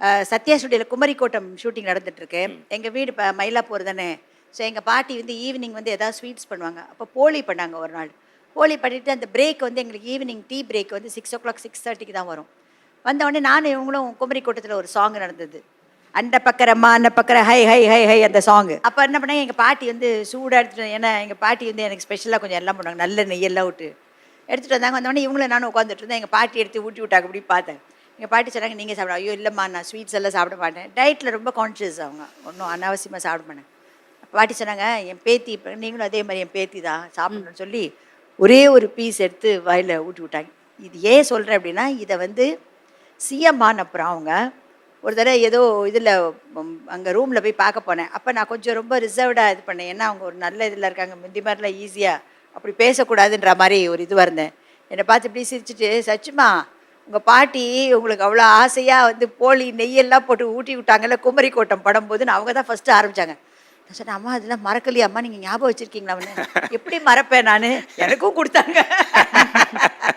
சத்யா ஸ்டுடியோவில் குமரிக்கோட்டம் ஷூட்டிங் நடந்துட்டு இருக்கு எங்கள் வீடு இப்போ மயிலாப்பூர் தானே. ஸோ எங்கள் பாட்டி வந்து ஈவினிங் வந்து எதாவது ஸ்வீட்ஸ் பண்ணுவாங்க. அப்போ போலி பண்ணாங்க ஒரு நாள். போலி பண்ணிட்டு அந்த பிரேக் வந்து எங்களுக்கு ஈவினிங் டீ பிரேக் வந்து சிக்ஸ் ஓ கிளாக் சிக்ஸ் தேர்ட்டிக்கு தான் வரும். வந்த உடனே நானும் இவங்களும் குமரிக்கோட்டத்தில் ஒரு சாங் நடந்தது. அண்ட பக்கரம்மா அண்ட பக்கர ஹை ஹை ஹை ஹை அந்த சாங் அப்போ என்ன பண்ணாங்க எங்கள் பாட்டி வந்து சூடாக எடுத்துட்டு வந்து- ஏன்னா எங்கள் பாட்டி வந்து எனக்கு ஸ்பெஷலாக கொஞ்சம் எல்லாம் பண்ணுவாங்க. நல்ல நெய்யெல்லாம் விட்டு எடுத்துகிட்டு வந்தாங்க. வந்தோடனே இவங்களும் நானும் உட்காந்துட்டு இருந்தேன் எங்கள் பாட்டி எடுத்து ஊட்டி விட்டாங்க. அப்படி பார்த்தேன். எங்கள் பாட்டி சொன்னாங்க நீங்கள் சாப்பிட ஐயோ இல்லைம்மா நான் ஸ்வீட்ஸ் எல்லாம் சாப்பிட மாட்டேன். டயட்டில் ரொம்ப கான்ஷியஸ் அவங்க. ஒன்றும் அனாவசியமாக சாப்பிட மாட்டேன். பாட்டி சொன்னாங்க என் பேத்தி இப்போ நீங்களும் அதே மாதிரி என் பேத்தி தான் சாப்பிடணும்னு சொல்லி ஒரே ஒரு பீஸ் எடுத்து வாயில் ஊட்டி விட்டாங்க. இது ஏன் சொல்கிறேன் அப்படின்னா இதை வந்து சிஎம் ஆன அப்புறம் அவங்க ஒரு தடவை ஏதோ இதில் அங்கே ரூமில் போய் பார்க்க போனேன். அப்போ நான் கொஞ்சம் ரொம்ப ரிசர்வ்டாக இது பண்ணேன். ஏன்னா அவங்க ஒரு நல்ல இதில் இருக்காங்க. முந்தி மாதிரிலாம் ஈஸியாக அப்படி பேசக்கூடாதுன்ற மாதிரி ஒரு இது இருந்தேன். என்னை பார்த்து இப்படி சிரிச்சிட்டு சச்சுமா உங்கள் பாட்டி உங்களுக்கு அவ்வளோ ஆசையாக வந்து போலி நெய்யெல்லாம் போட்டு ஊட்டி விட்டாங்கல்ல குமரி கோட்டம் படம் போதுன்னு அவங்க தான் ஃபஸ்ட்டு ஆரம்பித்தாங்க நான் சொன்னேன் அம்மா அதெல்லாம் மறக்கலையா அம்மா நீங்கள் ஞாபகம் வச்சுருக்கீங்களா? அவனு எப்படி மறப்பேன் நான்? எனக்கும் கொடுத்தாங்க.